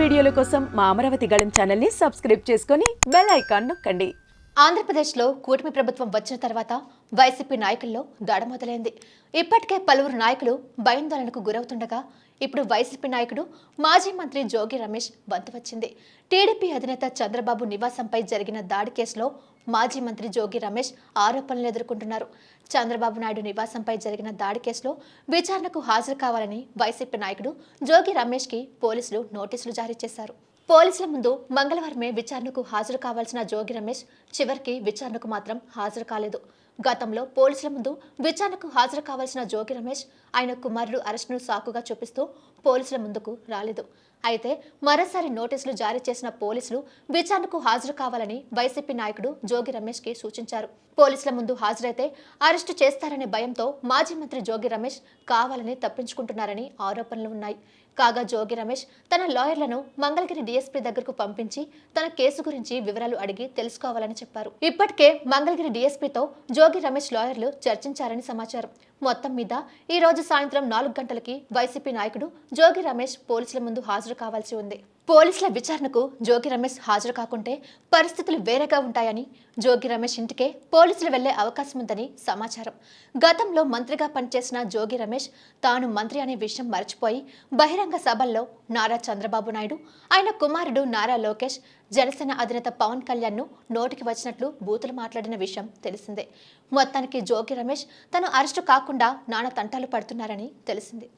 వీడియోల కోసం మా అమరావతి గళం ఛానల్ని సబ్స్క్రైబ్ చేసుకొని బెల్ ఐకాన్ నొక్కండి. ఆంధ్రప్రదేశ్లో కూటమి ప్రభుత్వం వచ్చిన తర్వాత వైసీపీ నాయకుల్లో దడ మొదలైంది. ఇప్పటికే పలువురు నాయకులు భయాందోళనకు గురవుతుండగా ఇప్పుడు వైసీపీ నాయకుడు మాజీ మంత్రి జోగి రమేష్ వంతు వచ్చింది. టీడీపీ అధినేత చంద్రబాబు నివాసంపై జరిగిన దాడి కేసులో మాజీ మంత్రి జోగి రమేష్ ఆరోపణలు ఎదుర్కొంటున్నారు. చంద్రబాబు నాయుడు నివాసంపై జరిగిన దాడి కేసులో విచారణకు హాజరు కావాలని వైసీపీ నాయకుడు జోగి రమేష్కి పోలీసులు నోటీసులు జారీ చేశారు. పోలీసుల ముందు మంగళవారమే విచారణకు హాజరు కావాల్సిన జోగి రమేష్ చివరికి విచారణకు మాత్రం హాజరు కాలేదు. గతంలో పోలీసుల ముందు విచారణకు హాజరు కావాల్సిన జోగి రమేష్ ఆయన కుమారుడు అరెస్టును సాకుగా చూపిస్తూ పోలీసుల ముందుకు రాలేదు. అయితే మరోసారి నోటీసులు జారీ చేసిన పోలీసులు విచారణకు హాజరు కావాలని వైసీపీ నాయకుడు జోగి రమేష్కి సూచించారు. పోలీసుల ముందు హాజరైతే అరెస్టు చేస్తారనే భయంతో మాజీ మంత్రి జోగి రమేష్ కావాలని తప్పించుకుంటున్నారని ఆరోపణలు ఉన్నాయి. కాగా జోగి రమేష్ తన లాయర్లను మంగళగిరి డీఎస్పీ దగ్గరకు పంపించి తన కేసు గురించి వివరాలు అడిగి తెలుసుకోవాలని చెప్పారు. ఇప్పటికే మంగళగిరి డీఎస్పీతో జోగి రమేష్ లాయర్లు చర్చించారని సమాచారం. మొత్తం మీద ఈ రోజు సాయంత్రం నాలుగు గంటలకి వైసీపీ నాయకుడు జోగి రమేష్ పోలీసుల ముందు హాజరు కావాల్సి ఉంది. పోలీసుల విచారణకు జోగి రమేష్ హాజరు కాకుంటే పరిస్థితులు వేరేగా ఉంటాయని జోగి రమేష్ ఇంటికే పోలీసులు వెళ్ళే అవకాశం ఉందని సమాచారం. గతంలో మంత్రిగా పనిచేసిన జోగి రమేష్ తాను మంత్రి అనే విషయం మర్చిపోయి బహిరంగ సభల్లో నారా చంద్రబాబు నాయుడు ఆయన కుమారుడు నారా లోకేష్ జనసేన అధినేత పవన్ కళ్యాణ్ను నోటికి వచ్చినట్లు బూతులు మాట్లాడిన విషయం తెలిసిందే. మొత్తానికి జోగి రమేష్ తను అరెస్టు కాకుండా నానా తంటాలు పడుతున్నారని తెలిసింది.